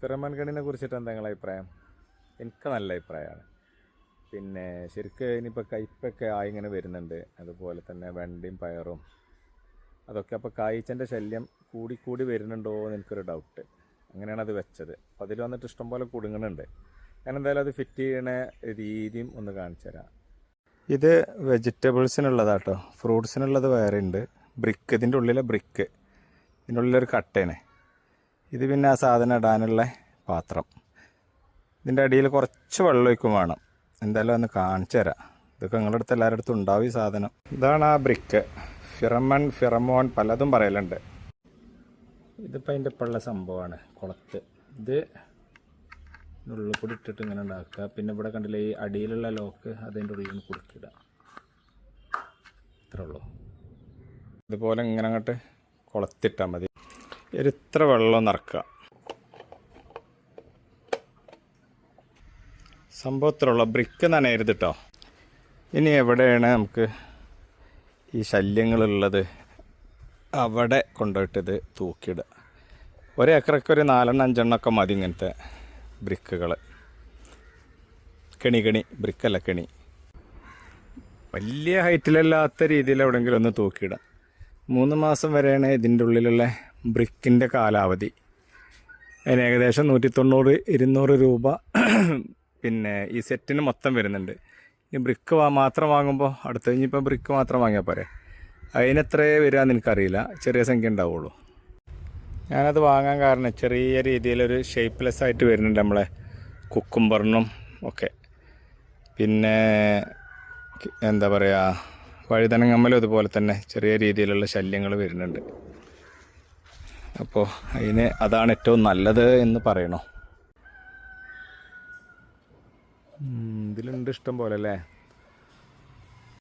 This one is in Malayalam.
ഫിറമൻ ഗണിനെ കുറിച്ചിട്ട് എന്താ നിങ്ങളെ അഭിപ്രായം? എനിക്ക് നല്ല അഭിപ്രായമാണ്. പിന്നെ ശരിക്കും ഇനിയിപ്പോൾ കയ്പൊക്കെ ആയി ഇങ്ങനെ വരുന്നുണ്ട്. അതുപോലെ തന്നെ വെണ്ടയും പയറും അതൊക്കെ അപ്പോൾ കായ്ച്ചന്റെ ശല്യം കൂടിക്കൂടി കൂടി വരുന്നുണ്ടോ എന്ന് എനിക്കൊരു ഡൗട്ട് അങ്ങനെയാണ് അത് വെച്ചത്. അപ്പോൾ അതിൽ വന്നിട്ട് ഇഷ്ടംപോലെ കുടുങ്ങുന്നുണ്ട്. ഞാൻ എന്തായാലും അത് ഫിറ്റ് ചെയ്യണ രീതിയും ഒന്ന് കാണിച്ചു തരാം. ഇത് വെജിറ്റബിൾസിനുള്ളതാട്ടോ. ഫ്രൂട്ട്സിനുള്ളത് വേറെ ഉണ്ട്. ബ്രിക്ക് ഇതിന്റെ ഉള്ളിലെ ബ്രിക്ക്. ഇതിന്റെ ഉള്ളിലൊരു കട്ടയാണ് ഇത് പിന്നെ ആ സാധനം ഇടാനുള്ള പാത്രം. ഇതിന്റെ അടിയിൽ കുറച്ച് വെള്ളം ഒഴിക്കും വേണം. എന്തായാലും ഒന്ന് കാണിച്ചു തരാം. ഇതൊക്കെ നിങ്ങളുടെ അടുത്ത് എല്ലാവരുടെ അടുത്തും ഉണ്ടാവും ഈ സാധനം. ഇതാണ് ആ ബ്രിക്ക്. ഫിറമൺ ഫിറമോൺ പലതും പറയലുണ്ട്. ഇതിപ്പോൾ അതിന്റെ ഇപ്പോഴുള്ള സംഭവമാണ് കുളത്ത്. ഇത് ഉള്ളിൽ കൂടി ഇട്ടിട്ട് ഇങ്ങനെ ഉണ്ടാക്കുക. പിന്നെ ഇവിടെ കണ്ടില്ലേ ഈ അടിയിലുള്ള ലോക്ക് അതിന്റെ ഉള്ളിൽ നിന്ന് കുടുക്കിടുക ഇത്രേ ഉള്ളൂ. ഇതുപോലെ ഇങ്ങനെ അങ്ങോട്ട് കുളത്തിട്ടാൽ മതി. ഒരു ഇത്ര വെള്ളം നിറക്കുക. സംഭവത്തിലുള്ള ബ്രിക്ക് നനയരുത് കേട്ടോ ഇനി എവിടെയാണ് നമുക്ക് ഈ ശല്യങ്ങളുള്ളത്? അവിടെ കൊണ്ടുപോയിട്ട് തൂക്കിയിടുക. ഒരേക്കറൊക്കെ ഒരു നാലെണ്ണം അഞ്ചെണ്ണമൊക്കെ മതി ഇങ്ങനത്തെ ബ്രിക്കുകൾ കെണി കെണി ബ്രിക്കല്ല കെണി. വലിയ ഹൈറ്റിലല്ലാത്ത രീതിയിൽ എവിടെയെങ്കിലും ഒന്ന് തൂക്കിയിടാം മൂന്ന് മാസം വരെയാണ് ഇതിന്റെ ഉള്ളിലുള്ള ബ്രിക്കിന്റെ കാലാവധി. അതിന് ഏകദേശം നൂറ്റി തൊണ്ണൂറ് ഇരുന്നൂറ് രൂപ. പിന്നെ ഈ സെറ്റിന് മൊത്തം വരുന്നുണ്ട്. ഈ ബ്രിക്ക് മാത്രം വാങ്ങുമ്പോൾ അടുത്ത കഴിഞ്ഞിപ്പോൾ ബ്രിക്ക് മാത്രം വാങ്ങിയാൽ പോരെ. അതിനെത്രയേ വരികയെന്ന് എനിക്കറിയില്ല. ചെറിയ സംഖ്യ ഉണ്ടാവുള്ളൂ. ഞാനത് വാങ്ങാൻ കാരണം ചെറിയ രീതിയിലൊരു ഷേപ്പ്ലെസ് ആയിട്ട് വരുന്നുണ്ട് നമ്മളെ കുക്കുംബറിനും ഒക്കെ. പിന്നെ എന്താ പറയുക വഴുതനങ്ങമ്മലും അതുപോലെ തന്നെ ചെറിയ രീതിയിലുള്ള ശല്യങ്ങൾ വരുന്നുണ്ട്. അപ്പോൾ അതിന് അതാണ് ഏറ്റവും നല്ലത് എന്ന് പറയണോ? ഇതിലുണ്ട് ഇഷ്ടം പോലെ അല്ലേ?